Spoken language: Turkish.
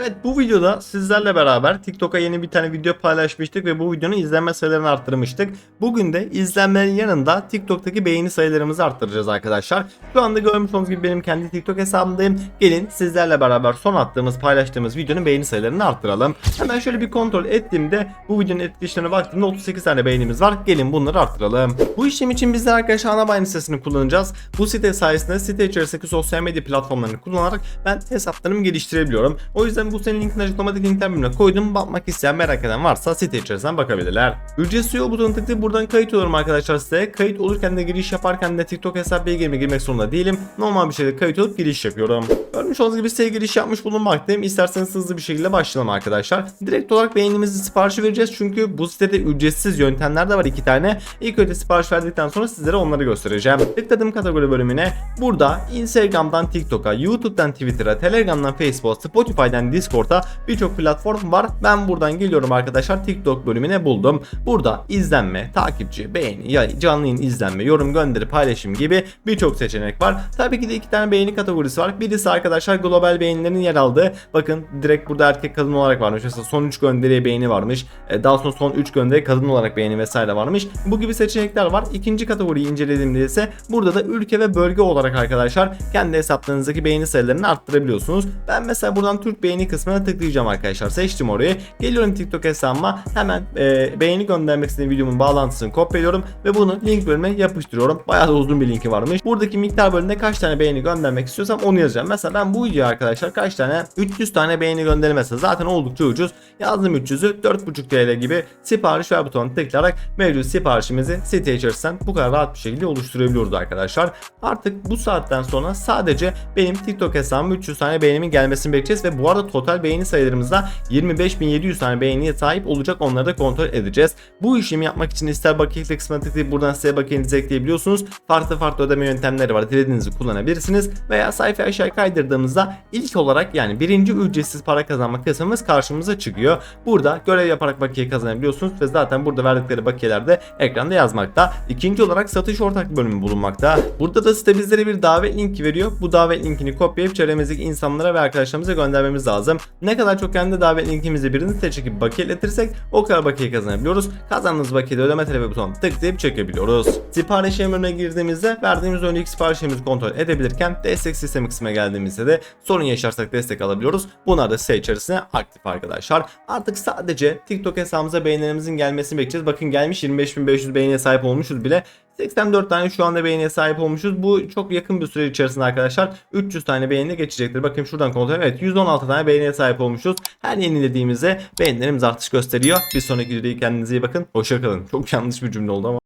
Evet bu videoda sizlerle beraber TikTok'a yeni bir tane video paylaşmıştık ve bu videonun izlenme sayılarını arttırmıştık. Bugün de izlenmenin yanında TikTok'taki beğeni sayılarımızı arttıracağız arkadaşlar. Şu anda görmüş olduğunuz gibi benim kendi TikTok hesabımdayım. Gelin sizlerle beraber son attığımız paylaştığımız videonun beğeni sayılarını arttıralım. Hemen şöyle bir kontrol ettiğimde bu videonun etkileşimine baktığımda 38 tane beğenimiz var. Gelin bunları arttıralım. Bu işlem için bizler arkadaşlar Anabayni sitesini kullanacağız. Bu site sayesinde site içerisindeki sosyal medya platformlarını kullanarak ben hesaplarımı geliştirebiliyorum. O yüzden bu senin linkini açıklamadaki linkler bölümüne koydum. Bakmak isteyen merak eden varsa site içerisinden bakabilirler. Ücretsiz yol butonuna tıklayıp buradan kayıt olurum arkadaşlar size. Kayıt olurken de giriş yaparken de TikTok hesap bilgimi girmek zorunda değilim. Normal bir şekilde kayıt olup giriş yapıyorum. Görmüş olduğunuz gibi siteye giriş yapmış bulunmaktayım. İsterseniz hızlı bir şekilde başlayalım arkadaşlar. Direkt olarak beğenimizi siparişi vereceğiz çünkü bu sitede ücretsiz yöntemler de var iki tane. İlk önce sipariş verdikten sonra sizlere onları göstereceğim. Tıkladım kategori bölümüne. Burada Instagram'dan TikTok'a, YouTube'dan Twitter'a, Telegram'dan Facebook'a, Spotify'dan Discord'a birçok platform var. Ben buradan geliyorum arkadaşlar TikTok bölümüne buldum. Burada izlenme, takipçi, beğeni, canlı yayın izlenme, yorum gönderi, paylaşım gibi birçok seçenek var. Tabii ki de iki tane beğeni kategorisi var. Birisi arkadaşlar global beğenilerin yer aldığı. Bakın direkt burada erkek kadın olarak varmış. Mesela son 3 gönderiye beğeni varmış. E, Daha sonra son 3 gönderi kadın olarak beğeni vesaire varmış. Bu gibi seçenekler var. İkinci kategoriyi incelediğimde ise burada da ülke ve bölge olarak arkadaşlar kendi hesaplarınızdaki beğeni sayılarını arttırabiliyorsunuz. Ben mesela buradan Türk beğeni kısmına tıklayacağım arkadaşlar. Seçtim orayı. Geliyorum TikTok hesabıma. Hemen e, beğeni göndermek istediğim videomun bağlantısını kopyalıyorum ve bunu link bölümüne yapıştırıyorum. Bayağı da uzun bir linki varmış. Buradaki miktar bölümünde kaç tane beğeni göndermek istiyorsam onu yazacağım. Mesela ben bu videoya arkadaşlar kaç tane 300 tane beğeni gönderim mesela zaten oldukça ucuz. Yazdım 300'ü 4.5 TL gibi sipariş ver butonuna tıklayarak mevcut siparişimizi site içerisinden bu kadar rahat bir şekilde oluşturabiliyoruz arkadaşlar. Artık bu saatten sonra sadece benim TikTok hesabıma 300 tane beğenimin gelmesini bekleyeceğiz ve bu arada total beğeni sayılarımızda 25.700 tane beğeniye sahip olacak onları da kontrol edeceğiz. Bu işlemi yapmak için ister bakiye kısmına tıklayıp buradan size bakiyenizi ekleyebiliyorsunuz. Farklı farklı ödeme yöntemleri var. Dilediğinizi kullanabilirsiniz. Veya sayfayı aşağı kaydırdığımızda ilk olarak yani birinci ücretsiz para kazanma kısmımız karşımıza çıkıyor. Burada görev yaparak bakiye kazanabiliyorsunuz ve zaten burada verdikleri bakiyeler de ekranda yazmakta. İkinci olarak satış ortak bölümü bulunmakta. Burada da site bizlere bir davet linki veriyor. Bu davet linkini kopyalayıp çevremizdeki insanlara ve arkadaşlarımıza göndermemiz lazım. Ne kadar çok kendi davet linkimizi birini site çekip bakiyeletirsek o kadar bakiye kazanabiliyoruz. Kazandığımız bakiyede ödeme talebi butonuna tıklayıp çekebiliyoruz. Sipariş emrine girdiğimizde verdiğimiz önceki siparişimizi kontrol edebilirken destek sistemi kısmına geldiğimizde de sorun yaşarsak destek alabiliyoruz. Bunlar da site içerisinde aktif arkadaşlar. Artık sadece TikTok hesabımıza beğenilerimizin gelmesini bekleyeceğiz. Bakın gelmiş 25.500 beğeniye sahip olmuşuz bile. 84 tane şu anda beğeniye sahip olmuşuz. Bu çok yakın bir süre içerisinde arkadaşlar 300 tane beğeni geçecektir. Bakın şuradan kontrol Evet 116 tane beğeniye sahip olmuşuz. Her yenilediğimizde beğenilerimiz artış gösteriyor. Bir sonraki videoda kendinize iyi bakın. Hoşçakalın. Çok yanlış bir cümle oldu ama.